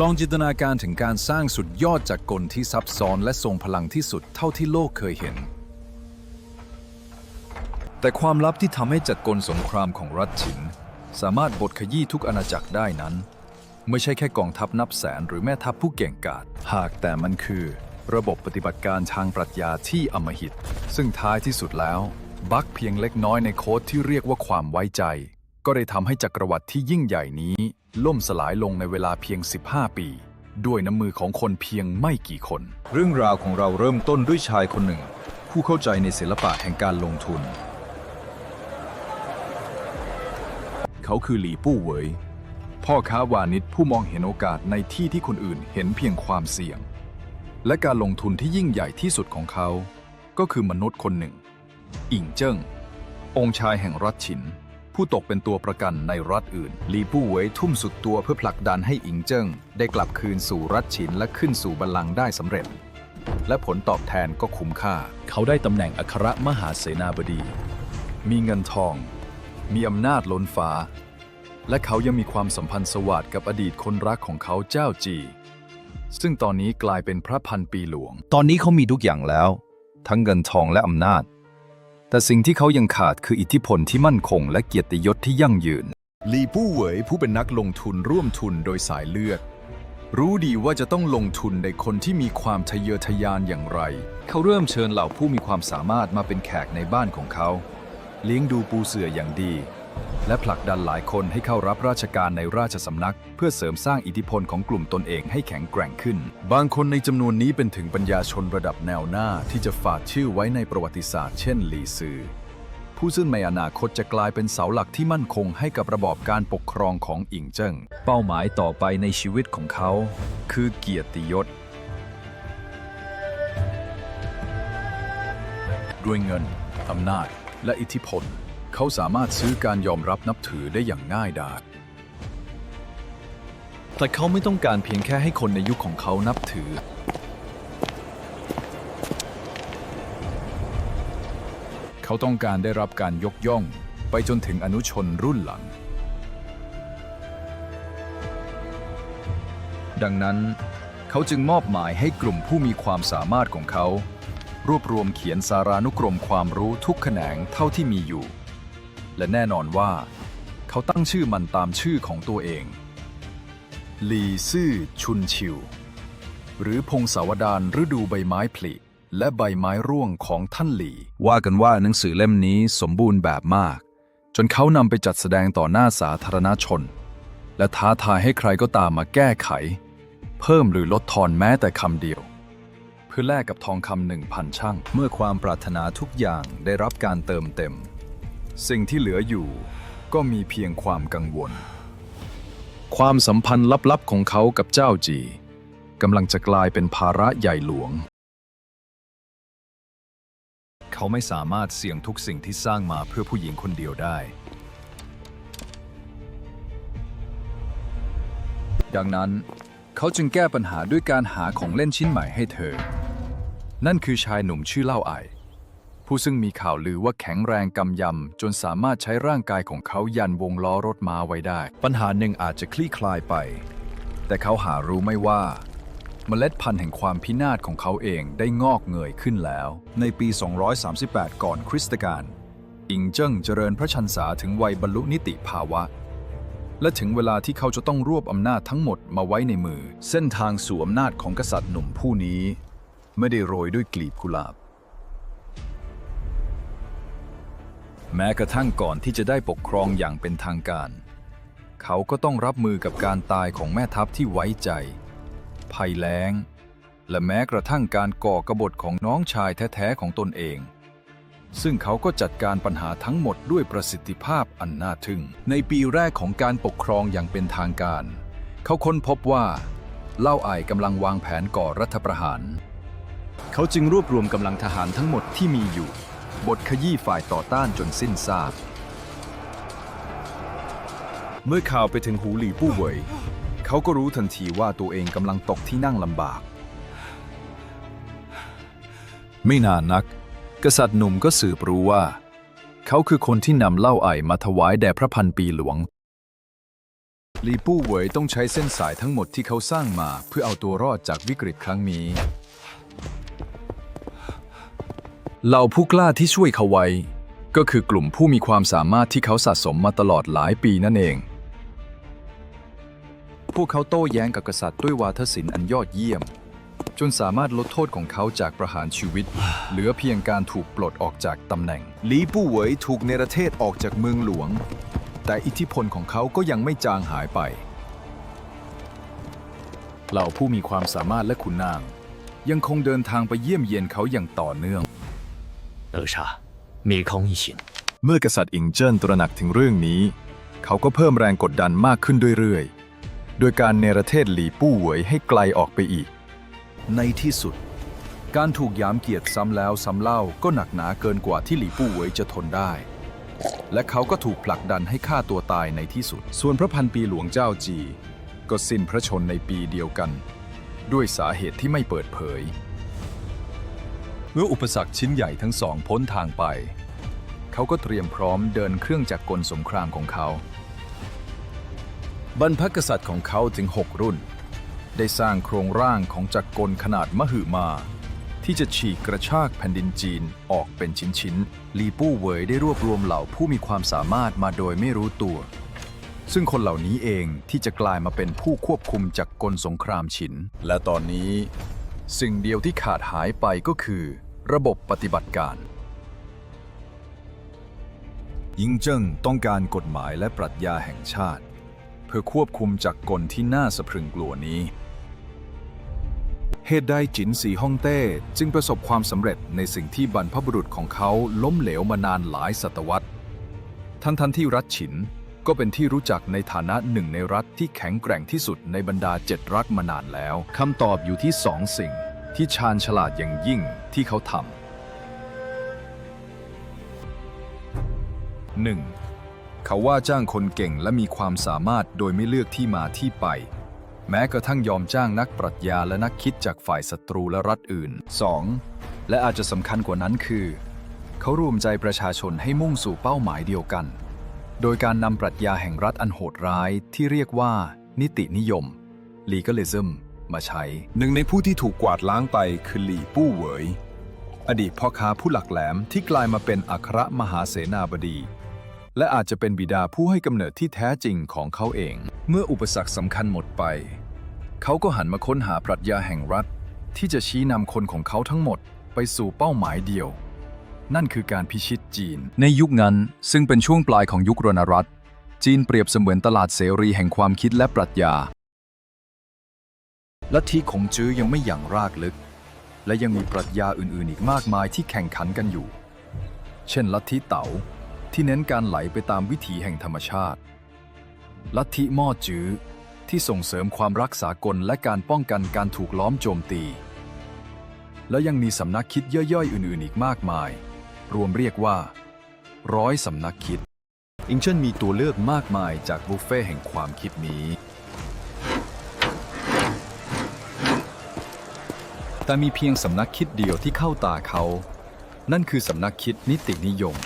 ลองจินตนาการถึงการสร้างสุดยอดจากกลที่ซับซ้อนและทรงพลังที่สุดเท่าที่โลกเคยเห็น แต่ความลับที่ทำให้จัดกลสงครามของรัฐฉิน สามารถบดขยี้ทุกอาณาจักรได้นั้น ไม่ใช่แค่กองทัพนับแสนหรือแม่ทัพผู้เก่งกาจหากแต่มันคือ ระบบปฏิบัติการทางปรัชญาที่อมหิต ซึ่งท้ายที่สุดแล้ว บักเพียงเล็กน้อยในโค้ดที่เรียกว่าความไว้ใจ ก็ได้ทำให้จักรวรรดิที่ยิ่งใหญ่นี้ ล่มสลายลงในเวลาเพียง 15 ปี ด้วยน้ำมือของคนเพียงไม่กี่คน เรื่องราวของเราเริ่มต้นด้วยชายคนหนึ่ง ผู้เข้าใจในศิลปะแห่งการลงทุน เขาคือหลีปู้เหวยพ่อค้าวานิชผู้มองเห็นโอกาสในที่ที่คนอื่นเห็นเพียงความเสี่ยง และการลงทุนที่ยิ่งใหญ่ที่สุดของเขา ก็คือมนุษย์คนหนึ่ง อิงเจิ้งองค์ชายแห่งรัฐฉิน ผู้ตกเป็นตัวประกันในรัฐอื่น ลีปู้เวยทุ่มสุดตัวเพื่อผลักดันให้อิงเจิ้ง ได้กลับคืนสู่รัฐฉินและขึ้นสู่บัลลังก์ได้สำเร็จ และผลตอบแทนก็คุ้มค่า เขาได้ตำแหน่งอัครมหาเสนาบดี มีเงินทอง มีอำนาจล้นฟ้า และเขายังมีความสัมพันธ์สวัสดกับอดีตคนรักของเขาเจ้าจี ซึ่งตอนนี้กลายเป็นพระพันปีหลวง ตอนนี้เขามีทุกอย่างแล้ว ทั้งเงินทองและอำนาจ แต่สิ่งที่เขายังขาดคืออิทธิพลที่มั่นคงและเกียรติยศที่ยั่งยืน ลีผู้เหวยผู้เป็นนักลงทุนร่วมทุนโดยสายเลือด รู้ดีว่าจะต้องลงทุนในคนที่มีความทะเยอทะยานอย่างไร เขาเริ่มเชิญเหล่าผู้มีความสามารถมาเป็นแขกในบ้านของเขา เลี้ยงดูปูเสืออย่างดี และผลักดันหลายคนให้เข้ารับราชการในราชสำนัก เพื่อเสริมสร้างอิทธิพลของกลุ่มตนเองให้แข็งแกร่งขึ้น บางคนในจำนวนนี้เป็นถึงปัญญาชนระดับแนวหน้าที่จะฝากชื่อไว้ในประวัติศาสตร์เช่นหลีซือผู้ซึ่งในอนาคตจะกลายเป็นเสาหลักที่มั่นคงให้กับระบอบการปกครองของอิงเจิ้ง เป้าหมายต่อไปในชีวิตของเขา คือเกียรติยศ ด้วยเงิน อำนาจ และอิทธิพล เขาสามารถซื้อการยอมรับนับถือได้อย่างง่ายดายแต่เขาไม่ต้องการเพียงแค่ให้คนในยุคของเขานับถือ เขาต้องการได้รับการยกย่องไปจนถึงอนุชนรุ่นหลัง ดังนั้นเขาจึงมอบหมายให้กลุ่มผู้มีความสามารถของเขา รวบรวมเขียนสารานุกรมความรู้ทุกแขนงเท่าที่มีอยู่ และแน่นอนว่า เขาตั้งชื่อมันตามชื่อของตัวเอง ลีซื่อชุนชิว หรือพงศาวดารฤดูใบไม้ผลิและใบไม้ร่วงของท่านหลี ว่ากันว่าหนังสือเล่มนี้สมบูรณ์แบบมาก จนเขานำไปจัดแสดงต่อหน้าสาธารณชน และท้าทายให้ใครก็ตามมาแก้ไข เพิ่มหรือลดทอนแม้แต่คำเดียว เพื่อแลกกับทองคำหนึ่งพันช่าง เมื่อความปรารถนาทุกอย่างได้รับการเติมเต็ม สิ่งที่เหลืออยู่ก็มีเพียงความกังวล ความสัมพันธ์ลับๆของเขากับเจ้าจีกำลังจะกลายเป็นภาระใหญ่หลวง เขาไม่สามารถเสี่ยงทุกสิ่งที่สร้างมาเพื่อผู้หญิงคนเดียวได้ ดังนั้นเขาจึงแก้ปัญหาด้วยการหาของเล่นชิ้นใหม่ให้เธอ นั่นคือชายหนุ่มชื่อเล่าไอ ผู้ซึ่งมีข่าวลือว่าแข็งแรงกำยำ จนสามารถใช้ร่างกายของเขายันวงล้อรถม้าไว้ได้ ปัญหาหนึ่งอาจจะคลี่คลายไป แต่เขาหารู้ไม่ว่า เมล็ดพันธุ์แห่งความพินาศของเขาเองได้งอกเงยขึ้นแล้ว ในปี 238 ก่อนคริสตกาลอิงเจิ้งเจริญพระชันษาถึงวัยบรรลุนิติภาวะ และถึงเวลาที่เขาจะต้องรวบอำนาจทั้งหมดมาไว้ในมือ เส้นทางสู่อำนาจของกษัตริย์หนุ่มผู้นี้ ไม่ได้โรยด้วยกลีบกุหลาบ แม้กระทั่งก่อนที่จะได้ปกครองอย่างเป็นทางการ เขาก็ต้องรับมือกับการตายของแม่ทัพที่ไว้ใจ ภัยแล้ง และแม้กระทั่งการก่อกบฏของน้องชายแท้ๆของตนเอง ซึ่งเขาก็จัดการปัญหาทั้งหมดด้วยประสิทธิภาพอันน่าทึ่ง ในปีแรกของการปกครองอย่างเป็นทางการ เขาค้นพบว่าเล่าไอกำลังวางแผนก่อรัฐประหาร เขาจึงรวบรวมกำลังทหารทั้งหมดที่มีอยู่ บทขยี้ฝ่ายต่อต้านจนสิ้นซาก เมื่อข่าวไปถึงหูหลี่ปู้เหวยเขาก็รู้ทันทีว่าตัวเองกำลังตกที่นั่งลำบาก ไม่นานนัก กษัตริย์หนุ่มก็สืบรู้ว่า เขาคือคนที่นำเหล้าไอมาถวายแด่พระพันปีหลวงลีปู้เหวยต้องใช้เส้นสายทั้งหมดที่เขาสร้างมาเพื่อเอาตัวรอดจากวิกฤตครั้งนี้ เหล่าผู้กล้าที่ช่วยเขาไว้ ก็คือกลุ่มผู้มีความสามารถที่เขาสะสมมาตลอดหลายปีนั่นเอง พวกเขาโต้แย้งกับกษัตริย์ด้วยวาทศิลป์อันยอดเยี่ยม จนสามารถลดโทษของเขาจากประหารชีวิต เหลือเพียงการถูกปลดออกจากตำแหน่งลีปู้เหวยถูกเนรเทศออกจากเมืองหลวง แต่อิทธิพลของเขาก็ยังไม่จางหายไปเหล่าผู้มีความสามารถและขุนนาง ยังคงเดินทางไปเยี่ยมเยียนเขาอย่างต่อเนื่อง เออชา มีของหิน เมื่อกษัตริย์อิงเจิ้นตระหนักถึงเรื่องนี้ เขาก็เพิ่มแรงกดดันมากขึ้นเรื่อยๆ โดยการเนรเทศหลีปู้เหวยให้ไกลออกไปอีก ในที่สุด การถูกยามเกียรติซ้ำแล้วซ้ำเล่าก็หนักหนาเกินกว่าที่หลีปู้เหวยจะทนได้ และเขาก็ถูกผลักดันให้ฆ่าตัวตายในที่สุด ส่วนพระพันปีหลวงเจ้าจี ก็สิ้นพระชนในปีเดียวกัน ด้วยสาเหตุที่ไม่เปิดเผย มื่ออุปสรรคชิ้นใหญ่ทั้งสองพ้นทางไป เขาก็เตรียมพร้อมเดินเครื่องจักรกลสงครามของเขา บรรพกษัตริย์ของเขาถึง 6 รุ่น ได้สร้างโครงร่างของจักรกลขนาดมหึมา ที่จะฉีกกระชากแผ่นดินจีนออกเป็นชิ้นๆลีปู้เวยได้รวบรวมเหล่าผู้มีความสามารถมาโดยไม่รู้ตัว ซึ่งคนเหล่านี้เองที่จะกลายมาเป็นผู้ควบคุมจักรกลสงครามฉิน และตอนนี้สิ่งเดียวที่ขาดหายไปก็คือ ระบบปฏิบัติการ ยิงเจิ้งต้องการกฎหมายและปรัชญาแห่งชาติ เพื่อควบคุมจักรกลที่น่าสะพรึงกลัวนี้ เหตุใดจินสีฮ่องเต้จึงประสบความสำเร็จในสิ่งที่บรรพบุรุษของเขาล้มเหลวมานานหลายศตวรรษ ทั้งทันที่รัฐฉินก็เป็นที่รู้จักในฐานะหนึ่งในรัฐที่แข็งแกร่งที่สุดในบรรดาเจ็ดรัฐมานานแล้วคำตอบอยู่ที่สองสิ่ง ที่ชาญฉลาดอย่างยิ่งที่เขาทำ 1. เขาว่าจ้างคนเก่งและมีความสามารถโดยไม่เลือกที่มาที่ไป แม้กระทั่งยอมจ้างนักปรัชญาและนักคิดจากฝ่ายศัตรูและรัฐอื่น 2. และอาจจะสำคัญกว่านั้นคือ เขารวมใจประชาชนให้มุ่งสู่เป้าหมายเดียวกัน โดยการนำปรัชญาแห่งรัฐอันโหดร้ายที่เรียกว่า นิตินิยม legalism มาใช้ หนึ่งในผู้ที่ถูกกวาดล้างไปคือหลี่ปู้เหวยอดีตพ่อค้าผู้หลักแหลมที่กลายมาเป็นอัครมหาเสนาบดี และอาจจะเป็นบิดาผู้ให้กำเนิดที่แท้จริงของเขาเอง เมื่ออุปสรรคสำคัญหมดไป เขาก็หันมาค้นหาปรัชญาแห่งรัฐ ที่จะชี้นำคนของเขาทั้งหมดไปสู่เป้าหมายเดียว นั่นคือการพิชิตจีน ในยุคนั้นซึ่งเป็นช่วงปลายของยุครณรัฐ จีนเปรียบเสมือนตลาดเสรีแห่งความคิดและปรัชญา ลัทธิของจื้อยังไม่อย่างรากลึก และยังมีปรัชญาอื่นๆ อีกมากมายที่แข่งขันกันอยู่ เช่น ลัทธิเต๋าที่เน้นการไหลไปตามวิถีแห่งธรรมชาติ ลัทธิหม้อจื้อที่ส่งเสริมความรักษากลและการป้องกันการถูกล้อมโจมตี และยังมีสำนักคิดย่อยๆ อื่นๆ อีกมากมาย รวมเรียกว่า ร้อยสำนักคิด อิงเชินมีตัวเลือกมากมายจากบุฟเฟ่แห่งความคิดนี้ แต่มีเพียงสำนักคิดเดียวที่เข้าตาเขา นั่นคือสำนักคิดนิตินิยม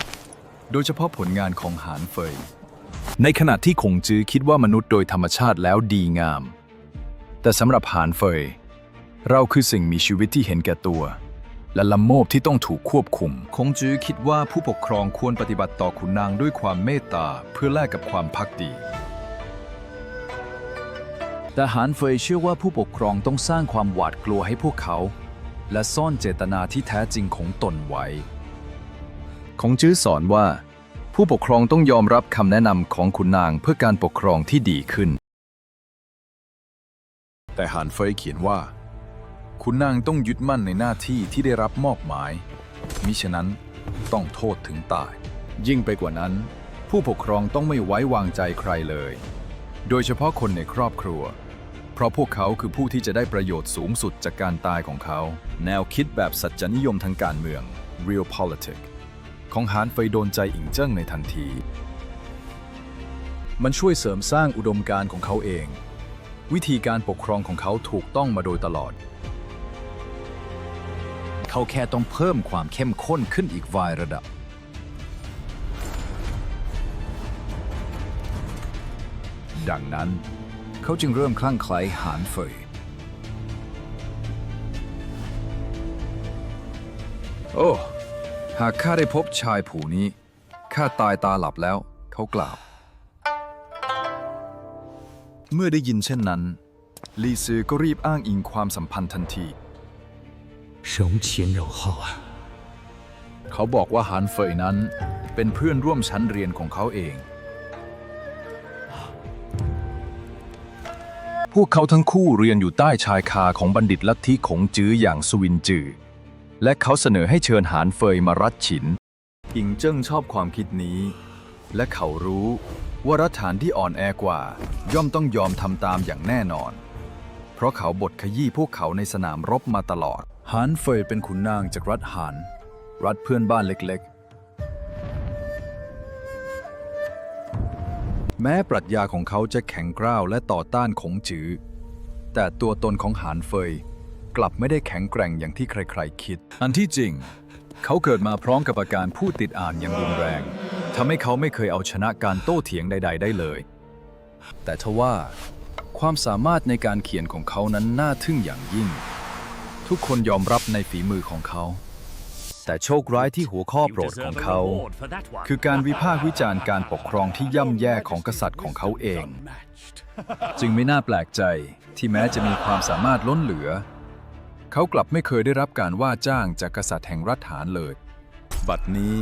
โดยเฉพาะผลงานของหานเฟย ในขณะที่คงจื้อคิดว่ามนุษย์โดยธรรมชาติแล้วดีงาม แต่สำหรับหานเฟย เราคือสิ่งมีชีวิตที่เห็นแก่ตัว และละโมบที่ต้องถูกควบคุม คงจื้อคิดว่าผู้ปกครองควรปฏิบัติต่อขุนนางด้วยความเมตตาเพื่อแลกกับความพักดี แต่หานเฟยเชื่อว่าผู้ปกครองต้องสร้างความหวาดกลัวให้พวกเขา และซ่อนเจตนาที่แท้จริงของตนไว้คงจื้อสอนว่า ผู้ปกครองต้องยอมรับคำแนะนำของขุนนางเพื่อการปกครองที่ดีขึ้น แต่หานเฟยเขียนว่า ขุนนางต้องยึดมั่นในหน้าที่ที่ได้รับมอบหมาย มิฉะนั้นต้องโทษถึงตาย ยิ่งไปกว่านั้น ผู้ปกครองต้องไม่ไว้วางใจใครเลย โดยเฉพาะคนในครอบครัวเพ ราะพวกเขาคือผู้ที่จะได้ประโยชน์สูงสุดจากการตายของเขา แนวคิดแบบสัจจนิยมทางการเมือง real politics ของหานเฟยโดนใจอิงเจิ้งในทันที มันช่วยเสริมสร้างอุดมการณ์ของเขาเอง วิธีการปกครองของเขาถูกต้องมาโดยตลอด เขาแค่ต้องเพิ่มความเข้มข้นขึ้นอีกวายระดับ ดังนั้น เขาจึงเริ่มคลั่งไคล้หานเฟย โอ้ หากข้าได้พบชายผู้นี้ ข้าตายตาหลับแล้ว เขากล่าว เมื่อได้ยินเช่นนั้น ลีซือก็รีบอ้างอิงความสัมพันธ์ทันที 人前人后啊！ เขาบอกว่าหานเฟยนั้น เป็นเพื่อนร่วมชั้นเรียนของเขาเอง พวกเขาทั้งคู่เรียนอยู่ใต้ชายคาของบัณฑิตลัทธิขงจื้ออย่างสวินจือ และเขาเสนอให้เชิญหานเฟยมารัดฉิน อิงเจิ้งชอบความคิดนี้ และเขารู้ว่ารัฐฐานที่อ่อนแอกว่า ย่อมต้องยอมทำตามอย่างแน่นอน เพราะเขาบทขยี้พวกเขาในสนามรบมาตลอด หานเฟยเป็นขุนนางจากรัฐหาน รัฐเพื่อนบ้านเล็ก แม้ปรัชญาของเขาจะแข็งกร้าวและต่อต้านขงจือแต่ตัวตนของหานเฟย กลับไม่ได้แข็งแกร่งอย่างที่ใครๆคิด อันที่จริง เขาเกิดมาพร้อมกับอาการพูดติดอ่านอย่างรุนแรงทำให้เขาไม่เคยเอาชนะการโต้เถียงใด ๆ ได้เลย แต่ทว่า ความสามารถในการเขียนของเขานั้นน่าทึ่งอย่างยิ่ง ทุกคนยอมรับในฝีมือของเขา แต่โชคร้ายที่หัวข้อโปรดของเขา คือการวิพากษ์วิจารณ์การปกครองที่ย่ำแย่ของกษัตริย์ของเขาเอง จึงไม่น่าแปลกใจที่แม้จะมีความสามารถล้นเหลือ เขากลับไม่เคยได้รับการว่าจ้างจากกษัตริย์แห่งรัฐฐานเลย บัดนี้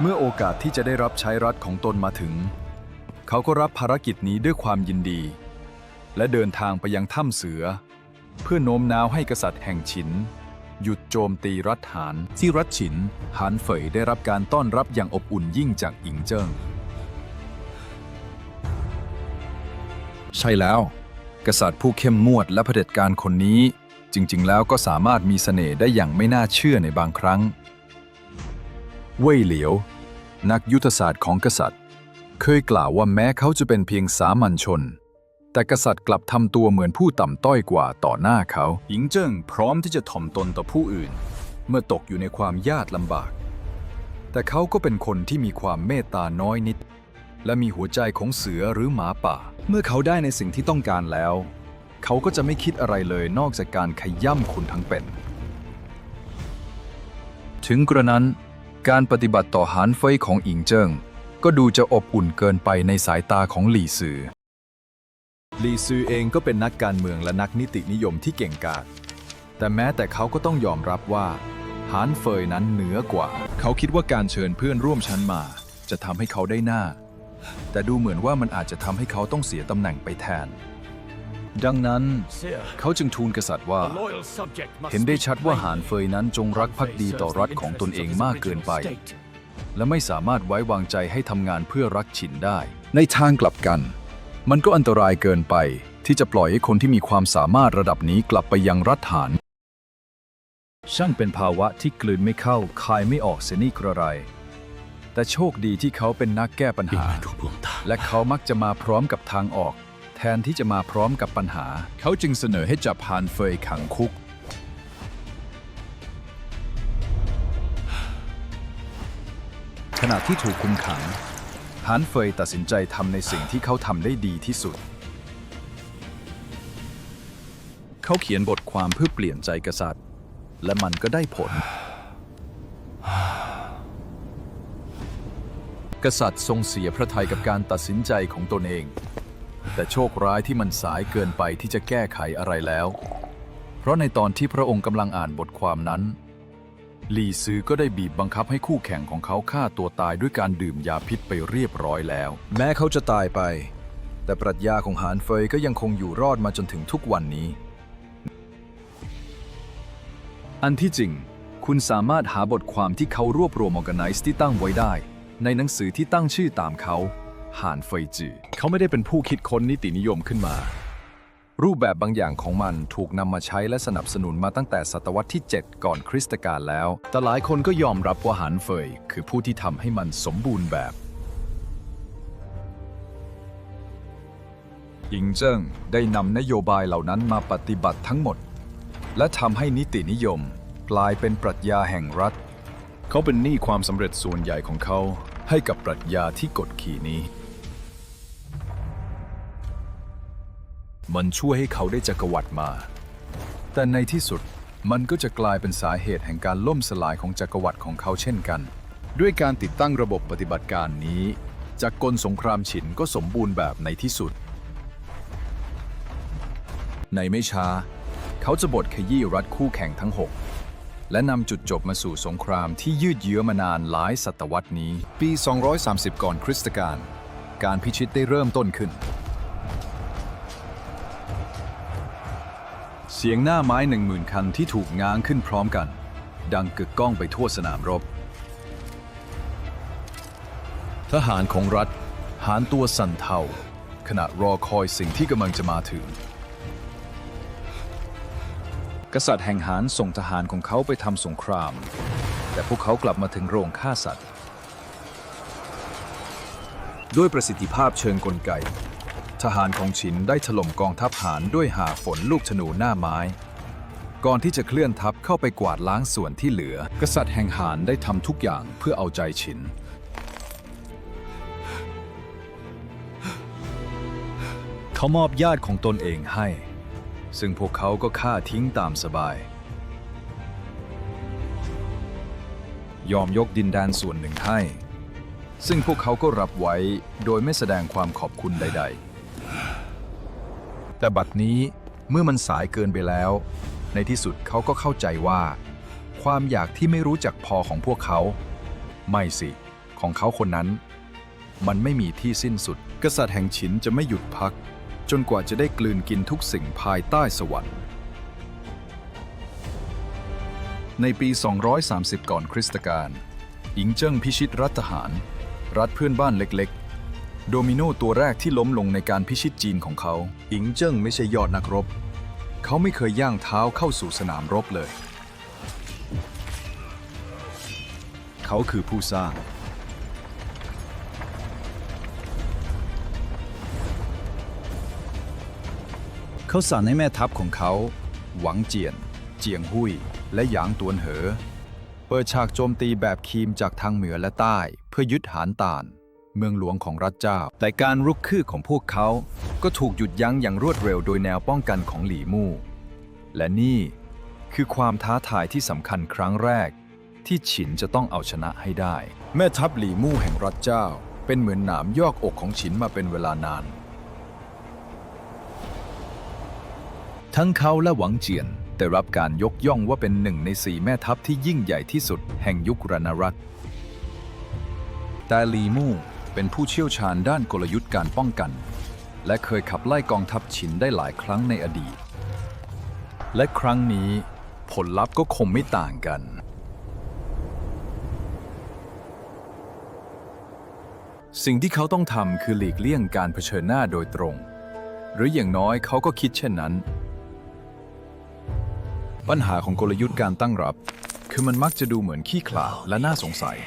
เมื่อโอกาสที่จะได้รับใช้รัฐของตนมาถึง เขาก็รับภารกิจนี้ด้วยความยินดี และเดินทางไปยังถ้ำเสือ เพื่อโน้มน้าวให้กษัตริย์แห่งฉิน หยุดโจมตีรัฐหานที่รัฐฉินหานเฟยได้รับการต้อนรับอย่างอบอุ่นยิ่งจากอิงเจิ้ง ใช่แล้ว กษัตริย์ผู้เข้มงวดและเผด็จการคนนี้ จริง ๆ แล้วก็สามารถมีเสน่ห์ได้อย่างไม่น่าเชื่อในบางครั้ง เว่ยเหลียว นักยุทธศาสตร์ของกษัตริย์ เคยกล่าวว่าแม้เขาจะเป็นเพียงสามัญชน แต่กษัตริย์กลับทำตัวเหมือนผู้ต่ำต้อยกว่าต่อหน้าเขา หญิงเจิ้งพร้อมที่จะถ่อมตนต่อผู้อื่น เมื่อตกอยู่ในความยากลำบาก แต่เขาก็เป็นคนที่มีความเมตตาน้อยนิด และมีหัวใจของเสือหรือหมาป่า เมื่อเขาได้ในสิ่งที่ต้องการแล้ว เขาก็จะไม่คิดอะไรเลยนอกจากการขย่ำคุณทั้งเป็น ถึงกระนั้น การปฏิบัติต่อหานเฟยของอิงเจิ้งก็ดูจะอบอุ่นเกินไปในสายตาของหลี่ซือ ลีซือเองก็เป็นนักการเมืองและนักนิตินิยมที่เก่งกาจแต่แม้แต่เขาก็ต้องยอมรับว่าหานเฟยนั้นเหนือกว่า เขาคิดว่าการเชิญเพื่อนร่วมชั้นมา จะทำให้เขาได้หน้า แต่ดูเหมือนว่ามันอาจจะทำให้เขาต้องเสียตำแหน่งไปแทน ดังนั้นเขาจึงทูลกษัตริย์ว่า เห็นได้ชัดว่าหานเฟยนั้นจงรักภักดีต่อรัฐของตนเองมากเกินไป และไม่สามารถไว้วางใจให้ทำงานเพื่อรักฉินได้ ในทางกลับกัน มันก็อันตรายเกินไป ที่จะปล่อยให้คนที่มีความสามารถระดับนี้กลับไปยังรัฐฐาน ช่างเป็นภาวะที่กลืนไม่เข้าคายไม่ออกเสนีกระไร แต่โชคดีที่เขาเป็นนักแก้ปัญหา และเขามักจะมาพร้อมกับทางออก แทนที่จะมาพร้อมกับปัญหา เขาจึงเสนอให้จับฮานเฟยขังคุก ขณะที่ถูกคุมขัง ฮานเฟยตัดสินใจทำในสิ่งที่เขาทำได้ดีที่สุด เขาเขียนบทความเพื่อเปลี่ยนใจกษัตริย์ และมันก็ได้ผล กษัตริย์ทรงเสียพระทัยกับการตัดสินใจของตนเอง แต่โชคร้ายที่มันสายเกินไปที่จะแก้ไขอะไรแล้ว เพราะในตอนที่พระองค์กำลังอ่านบทความนั้น ลี่ซือก็ได้บีบบังคับให้คู่แข่งของเขาฆ่าตัวตายด้วยการดื่มยาพิษไปเรียบร้อยแล้ว แม้เขาจะตายไป แต่ปรัชญาของหานเฟยก็ยังคงอยู่รอดมาจนถึงทุกวันนี้ อันที่จริง คุณสามารถหาบทความที่เขารวบรวม Organize ที่ตั้งไว้ได้ ในหนังสือที่ตั้งชื่อตามเขาหานเฟยจือเขาไม่ได้เป็นผู้คิดค้นนิตินิยมขึ้นมา รูปแบบบางอย่างของมันถูกนำมาใช้และสนับสนุนมาตั้งแต่ศตวรรษที่ 7 ก่อนคริสตกาลแล้ว แต่หลายคนก็ยอมรับว่าหานเฟย คือผู้ที่ทำให้มันสมบูรณ์แบบอิงเจิ้งได้นำนโยบายเหล่านั้นมาปฏิบัติทั้งหมด และทำให้นิตินิยมกลายเป็นปรัชญาแห่งรัฐ เขาเป็นหนี้ความสำเร็จส่วนใหญ่ของเขาให้กับปรัชญาที่กดขี่นี้ มันช่วยให้เขาได้จักรวรรดิมา แต่ในที่สุดมันก็จะกลายเป็นสาเหตุแห่งการล่มสลายของจักรวรรดิของเขาเช่นกัน ด้วยการติดตั้งระบบปฏิบัติการนี้จักรกลสงครามฉินก็สมบูรณ์แบบในที่สุด ในไม่ช้า เขาจะบดขยี้รัฐคู่แข่งทั้ง 6 และนำจุดจบมาสู่สงครามที่ยืดเยื้อมานานหลายศตวรรษนี้ ปี 230 ก่อนคริสตกาลการพิชิตได้เริ่มต้นขึ้น เสียงหน้าไม้หนึ่งหมื่นคันที่ถูกง้างขึ้นพร้อมกัน ดังกึกก้องไปทั่วสนามรบ ทหารของรัฐ หารตัวสั่นเทาขณะรอคอยสิ่งที่กำลังจะมาถึง กษัตริย์แห่งหารส่งทหารของเขาไปทำสงคราม แต่พวกเขากลับมาถึงโรงฆ่าสัตว์ ด้วยประสิทธิภาพเชิงกลไก ทหารของฉินได้ถล่มกองทัพหารด้วยหาฝนลูกธนูหน้าไม้ ก่อนที่จะเคลื่อนทัพเข้าไปกวาดล้างส่วนที่เหลือ กษัตริย์แห่งหารได้ทำทุกอย่างเพื่อเอาใจฉิน เขามอบญาติของตนเองให้ ซึ่งพวกเขาก็ฆ่าทิ้งตามสบาย ยอมยกดินแดนส่วนหนึ่งให้ ซึ่งพวกเขาก็รับไว้โดยไม่แสดงความขอบคุณใด ๆ แต่บัดนี้เมื่อมันสายเกินไปแล้ว ในที่สุดเขาก็เข้าใจว่า ความอยากที่ไม่รู้จักพอของพวกเขา ไม่สิ ของเขาคนนั้น มันไม่มีที่สิ้นสุด กษัตริย์แห่งฉินจะไม่หยุดพัก จนกว่าจะได้กลืนกินทุกสิ่งภายใต้สวรรค์ในปี 230 ก่อนคริสตกาลอิงเจิ้งพิชิตรัฐทหาร รัฐเพื่อนบ้านเล็กๆ โดมิโนตัวแรกที่ล้มลงในการพิชิตจีนของเขา อิงเจิ้งไม่ใช่ยอดนักรบ เขาไม่เคยย่างเท้าเข้าสู่สนามรบเลย เขาคือผู้สร้าง เขาสั่งให้แม่ทัพของเขา หวังเจียน เจียงหุย และหยางตวนเหอ เปิดฉากโจมตีแบบคีมจากทางเหนือและใต้ เพื่อยึดหานตาน เมืองหลวงของรัฐเจ้า แต่การรุกคืบของพวกเขา ก็ถูกหยุดยั้งอย่างรวดเร็วโดยแนวป้องกันของหลีมู่ และนี่คือความท้าทายที่สำคัญครั้งแรก ที่ฉินจะต้องเอาชนะให้ได้ แม่ทัพหลีมู่แห่งรัฐเจ้า เป็นเหมือนหนามยอกอกของฉินมาเป็นเวลานาน ทั้งเขาและหวังเจียนได้รับการยกย่องว่าเป็นหนึ่งในสี่แม่ทัพที่ยิ่งใหญ่ที่สุดแห่งยุครณรัตแต่ลีมู่ เป็นผู้เชี่ยวชาญด้านกลยุทธ์การป้องกัน และเคยขับไล่กองทัพฉินได้หลายครั้งในอดีต และครั้งนี้ผลลัพธ์ก็คงไม่ต่างกัน สิ่งที่เขาต้องทำคือหลีกเลี่ยงการเผชิญหน้าโดยตรง หรืออย่างน้อยเขาก็คิดเช่นนั้น ปัญหาของกลยุทธ์การตั้งรับ คือมันมักจะดูเหมือนขี้ขลาดและน่าสงสัย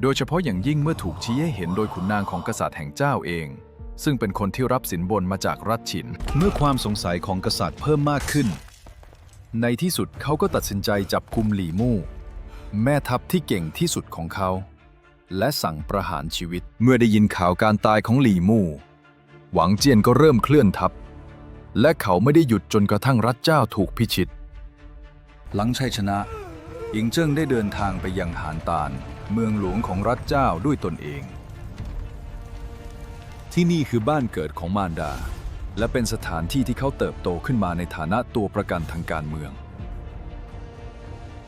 โดยเฉพาะอย่างยิ่งเมื่อถูกชี้ให้เห็นโดยขุนนางของกษัตริย์แห่งเจ้าเอง ซึ่งเป็นคนที่รับสินบนมาจากรัฐฉิน เมื่อความสงสัยของกษัตริย์เพิ่มมากขึ้น ในที่สุดเขาก็ตัดสินใจจับกุมหลี่มู่ แม่ทัพที่เก่งที่สุดของเขา และสั่งประหารชีวิต เมื่อได้ยินข่าวการตายของหลี่มู่ หวังเจียนก็เริ่มเคลื่อนทัพ และเขาไม่ได้หยุดจนกระทั่งรัฐเจ้าถูกพิชิต หลังชัยชนะอิงเจิ้งได้เดินทางไปยังหานตาน เมืองหลวงของรัฐเจ้าด้วยตนเอง ที่นี่คือบ้านเกิดของมารดา และเป็นสถานที่ที่เขาเติบโตขึ้นมาในฐานะตัวประกันทางการเมือง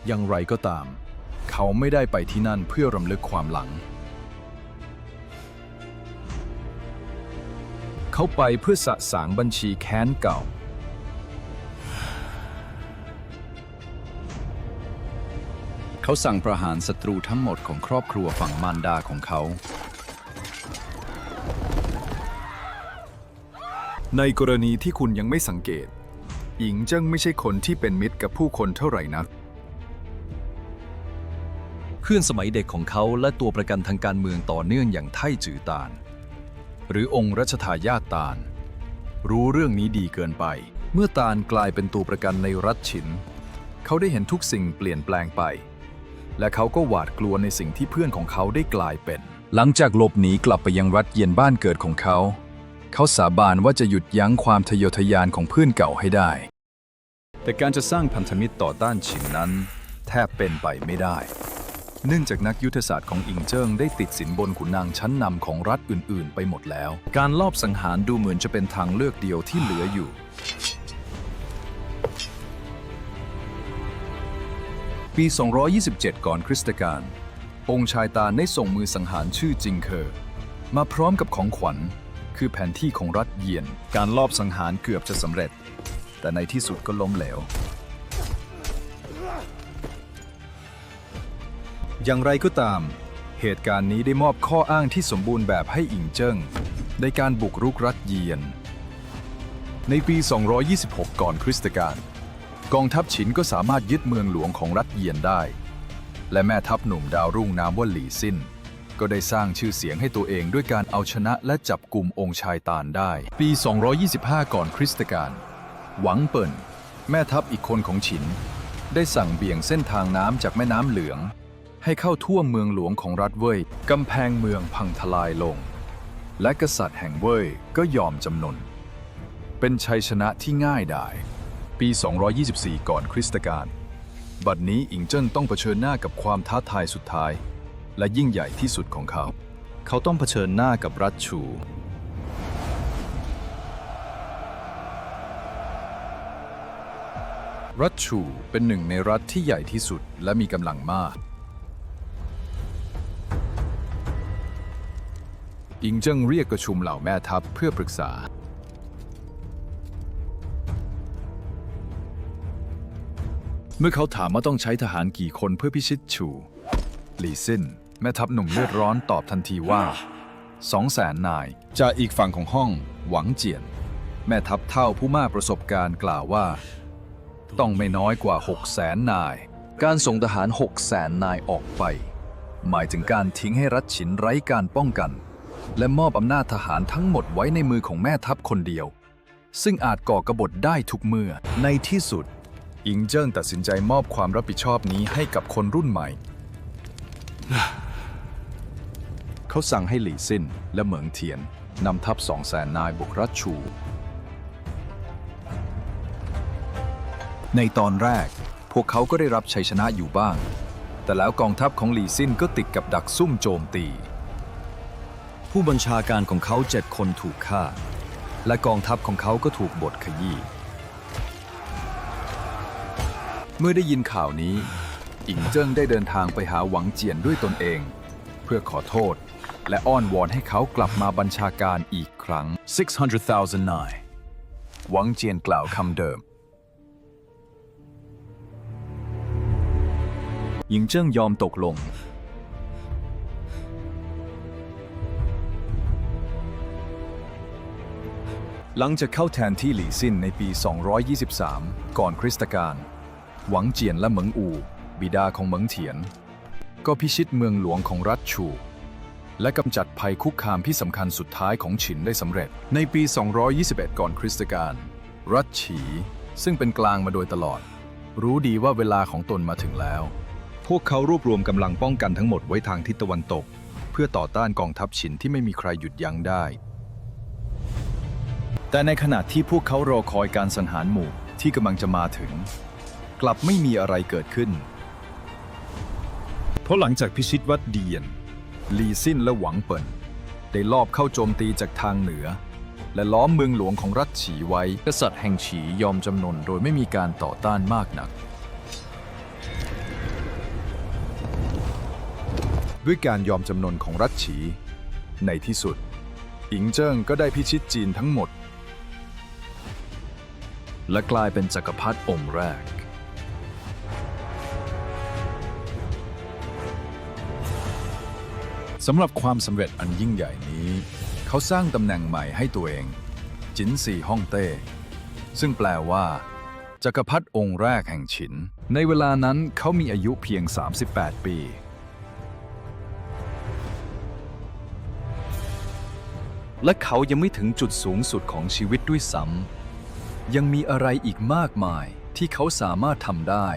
อย่างไรก็ตาม เขาไม่ได้ไปที่นั่นเพื่อรำลึกความหลัง เขาไปเพื่อสะสางบัญชีแค้นเก่า เขาสั่งประหารศัตรูทั้งหมดของครอบครัวฝั่งมารดาของเขา ในกรณีที่คุณยังไม่สังเกต หญิงเจิ้งไม่ใช่คนที่เป็นมิตรกับผู้คนเท่าไหร่นัก เพื่อนสมัยเด็กของเขาและตัวประกันทางการเมืองต่อเนื่องอย่างไท่จือตาน หรือองค์รัชทายาตาลรู้เรื่องนี้ดีเกินไป เมื่อตาลกลายเป็นตัวประกันในรัฐฉิน เขาได้เห็นทุกสิ่งเปลี่ยนแปลงไป และเขาก็หวาดกลัวในสิ่งที่เพื่อนของเขาได้กลายเป็น หลังจากหลบหนีกลับไปยังรัฐเยียนบ้านเกิดของเขา เขาสาบานว่าจะหยุดยั้งความทะเยอทะยานของเพื่อนเก่าให้ได้ แต่การจะสร้างพันธมิตรต่อต้านฉินนั้น แทบเป็นไปไม่ได้ เนื่องจากนักยุทธศาสตร์ของอิงเจิ้งได้ติดสินบนขุนนางชั้นนำของรัฐอื่น ๆ ไปหมดแล้ว การลอบสังหารดูเหมือนจะเป็นทางเลือกเดียวที่เหลืออยู่ ปี 227 ก่อนคริสตกาลองค์ชายตาได้ส่งมือสังหารชื่อจิงเคอร์มาพร้อมกับของขวัญ คือแผนที่ของรัฐเยียน การลอบสังหารเกือบจะสำเร็จ แต่ในที่สุดก็ล้มเหลว อย่างไรก็ตาม เหตุการณ์นี้ได้มอบข้ออ้างที่สมบูรณ์แบบให้อิงเจิ้งในการบุกรุกรัฐเยียน ในปี 226 ก่อนคริสตกาล กองทัพฉินก็สามารถยึดเมืองหลวงของรัฐเยียนได้ และแม่ทัพหนุ่มดาวรุ่งนามว่าหลี่ซินก็ได้สร้างชื่อเสียงให้ตัวเองด้วยการเอาชนะและจับกลุ่มองค์ชายตาลได้ ปี 225 ก่อนคริสตกาลหวังเปิ่น แม่ทัพอีกคนของฉิน ได้สั่งเบี่ยงเส้นทางน้ำจากแม่น้ำเหลือง ให้เข้าท่วมเมืองหลวงของรัฐเว่ยกำแพงเมืองพังทลายลง และกษัตริย์แห่งเว่ยก็ยอมจำนน เป็นชัยชนะที่ง่ายดาย ปี 224 ก่อนคริสตกาล บัดนี้อิงเจิ้งต้องเผชิญหน้ากับความท้าทายสุดท้าย และยิ่งใหญ่ที่สุดของเขา เขาต้องเผชิญหน้ากับรัฐชู รัฐชูเป็นหนึ่งในรัฐที่ใหญ่ที่สุดและมีกำลังมาก อิงเจิ้งเรียกประชุมเหล่าแม่ทัพเพื่อปรึกษา เมื่อเขาถามว่าต้องใช้ทหารกี่คนเพื่อพิชิตชูหลีซินแม่ทัพหนุ่มเลือดร้อนตอบทันทีว่าสองแสนนายจากอีกฝั่งของห้องหวังเจียน แม่ทัพเท่าผู้มากประสบการณ์กล่าวว่า ต้องไม่น้อยกว่า6 0แสนนาย การส่งทหาร6 0แสนนายออกไป หมายถึงการทิ้งให้รัฐฉินไร้การป้องกัน และมอบอำนาจทหารทั้งหมดไว้ในมือของแม่ทัพคนเดียว ซึ่งอาจก่อกบฏได้ทุกเมื่อในที่สุด อิงเจิ้งตัดสินใจมอบความรับผิดชอบนี้ให้กับคนรุ่นใหม่ เขาสั่งให้หลี่ซินและเหมิงเทียนนำทัพสองแสนนายบุกรัฐชู ในตอนแรก พวกเขาก็ได้รับชัยชนะอยู่บ้าง แต่แล้วกองทัพของหลี่ซินก็ติดกับดักซุ่มโจมตี ผู้บัญชาการของเขาเจ็ดคนถูกฆ่า และกองทัพของเขาก็ถูกบทขยี้ เมื่อได้ยินข่าวนี้ อิงเจิ้งได้เดินทางไปหาหวังเจียนด้วยตนเอง เพื่อขอโทษ และอ้อนวอนให้เขากลับมาบัญชาการอีกครั้ง 600,000นายหวังเจียนกล่าวคำเดิม หญิงเจิ้งยอมตกลง หลังจากเข้าแทนที่หลี่ซินในปี 223 ก่อนคริสตกาล หวังเจียนและเหมิงอู่ บิดาของเหมิงเถียน ก็พิชิตเมืองหลวงของรัฐชู และกำจัดภัยคุกคามที่สำคัญสุดท้ายของฉินได้สำเร็จ ในปี 221 ก่อนคริสตกาลรัฐฉี ซึ่งเป็นกลางมาโดยตลอด รู้ดีว่าเวลาของตนมาถึงแล้ว พวกเขารวบรวมกำลังป้องกันทั้งหมดไว้ทางทิศตะวันตก เพื่อต่อต้านกองทัพฉินที่ไม่มีใครหยุดยั้งได้ แต่ในขณะที่พวกเขารอคอยการสังหารหมู่ที่กำลังจะมาถึง กลับไม่มีอะไรเกิดขึ้น เพราะหลังจากพิชิตวัดเดียน ลีซินและหวังเปิ่นได้ลอบเข้าโจมตีจากทางเหนือ และล้อมเมืองหลวงของรัฐฉีไว้ กษัตริย์แห่งฉียอมจำนนโดยไม่มีการต่อต้านมากนัก ด้วยการยอมจำนนของรัฐฉี ในที่สุด อิงเจิ้งก็ได้พิชิตจีนทั้งหมด และกลายเป็นจักรพรรดิองค์แรก สำหรับความสำเร็จอันยิ่งใหญ่นี้ เขาสร้างตำแหน่งใหม่ให้ตัวเอง จินซีฮ่องเต้ ซึ่งแปลว่าจักรพรรดิองค์แรกแห่งฉิน ในเวลานั้นเขามีอายุเพียง 38 ปี และเขายังไม่ถึงจุดสูงสุดของชีวิตด้วยซ้ำยังมีอะไรอีกมากมายที่เขาสามารถทำได้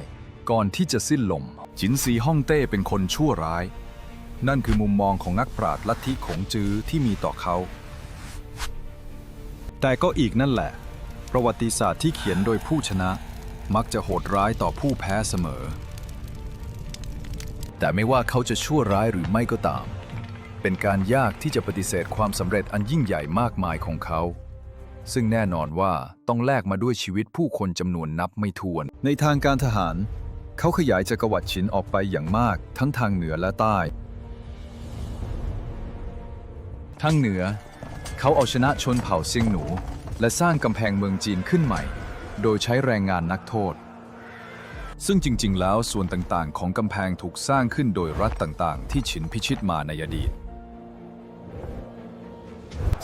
ก่อนที่จะสิ้นลม จินซีฮ่องเต้เป็นคนชั่วร้าย นั่นคือมุมมองของนักปราชญ์ลัทธิขงจื้อที่มีต่อเขา แต่ก็อีกนั่นแหละ ประวัติศาสตร์ที่เขียนโดยผู้ชนะ มักจะโหดร้ายต่อผู้แพ้เสมอ แต่ไม่ว่าเขาจะชั่วร้ายหรือไม่ก็ตาม เป็นการยากที่จะปฏิเสธความสำเร็จอันยิ่งใหญ่มากมายของเขา ซึ่งแน่นอนว่าต้องแลกมาด้วยชีวิตผู้คนจำนวนนับไม่ถ้วน ในทางการทหาร เขาขยายจักรวรรดิฉินออกไปอย่างมากทั้งทางเหนือและใต้ ทางเหนือ เขาเอาชนะชนเผ่าเซียงหนู และสร้างกำแพงเมืองจีนขึ้นใหม่ โดยใช้แรงงานนักโทษ ซึ่งจริง ๆ แล้วส่วนต่างๆ ของกำแพงถูกสร้างขึ้นโดยรัฐต่างๆ ที่ฉินพิชิตมาในอดีต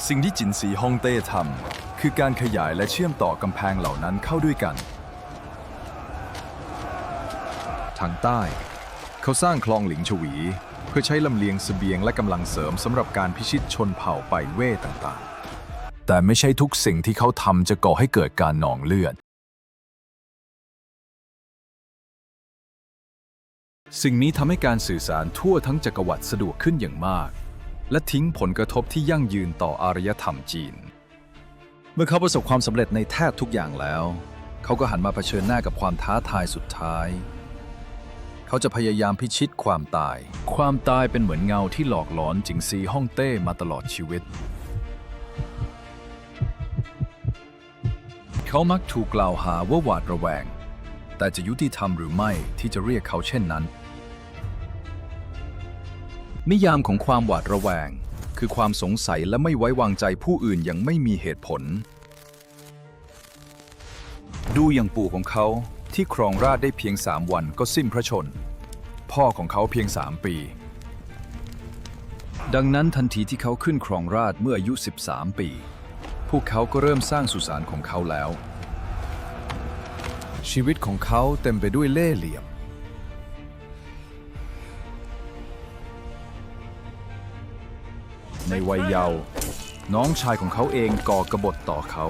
สิ่งที่จินสีฮ่องเต้ทำคือการขยายและเชื่อมต่อกำแพงเหล่านั้นเข้าด้วยกัน ทางใต้ เขาสร้างคลองหลิงฉวี พื่อใช้ลำเลียงเสบียงและกำลังเสริมสำหรับการพิชิตชนเผ่าไปเว่ต่างๆ แต่ไม่ใช่ทุกสิ่งที่เขาทำจะก่อให้เกิดการหนองเลือด สิ่งนี้ทำให้การสื่อสารทั่วทั้งจักรวรรดิสะดวกขึ้นอย่างมาก และทิ้งผลกระทบที่ยั่งยืนต่ออารยธรรมจีน เมื่อเขาประสบความสำเร็จในแทบทุกอย่างแล้ว เขาก็หันมาเผชิญหน้ากับความท้าทายสุดท้าย เขาจะพยายามพิชิตความตาย ความตายเป็นเหมือนเงาที่หลอกหลอนจิงซีฮ่องเต้มาตลอดชีวิต เขามักถูกกล่าวหาว่าหวาดระแวง แต่จะยุติธรรมหรือไม่ที่จะเรียกเขาเช่นนั้น นิยามของความหวาดระแวง คือความสงสัยและไม่ไว้วางใจผู้อื่นอย่างไม่มีเหตุผล ดูอย่างปู่ของเขา ที่ครองราชได้เพียงสามวันก็สิ้นพระชน พ่อของเขาเพียงสามปี ดังนั้นทันทีที่เขาขึ้นครองราชเมื่ออายุ 13 ปี พวกเขาก็เริ่มสร้างสุสานของเขาแล้ว ชีวิตของเขาเต็มไปด้วยเล่ห์เหลี่ยม ในวัยเยาว์น้องชายของเขาเองก่อกระบฏต่อเขา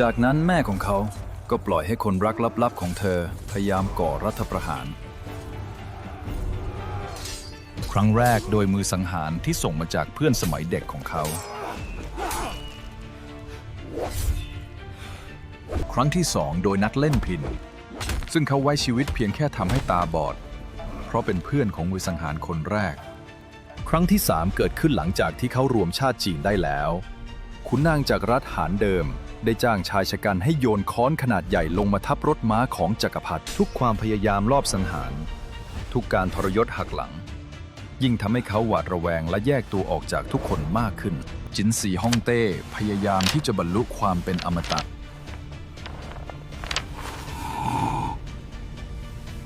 จากนั้นแม่ของเขาก็ปล่อยให้คนรักลับๆของเธอพยายามก่อรัฐประหาร ครั้งแรกโดยมือสังหารที่ส่งมาจากเพื่อนสมัยเด็กของเขา ครั้งที่สองโดยนักเล่นพิน ซึ่งเขาไว้ชีวิตเพียงแค่ทำให้ตาบอด เพราะเป็นเพื่อนของมือสังหารคนแรก ครั้งที่สามเกิดขึ้นหลังจากที่เขารวมชาติจีนได้แล้วขุนนางจากรัฐหานเดิม ได้จ้างชายชะกันให้โยนค้อนขนาดใหญ่ลงมาทับรถม้าของจักรพรรดิทุกความพยายามลอบสังหาร ทุกการทรยศหักหลัง ยิ่งทำให้เขาหวาดระแวงและแยกตัวออกจากทุกคนมากขึ้น จินสีฮ่องเต้พยายามที่จะบรรลุความเป็นอมตะ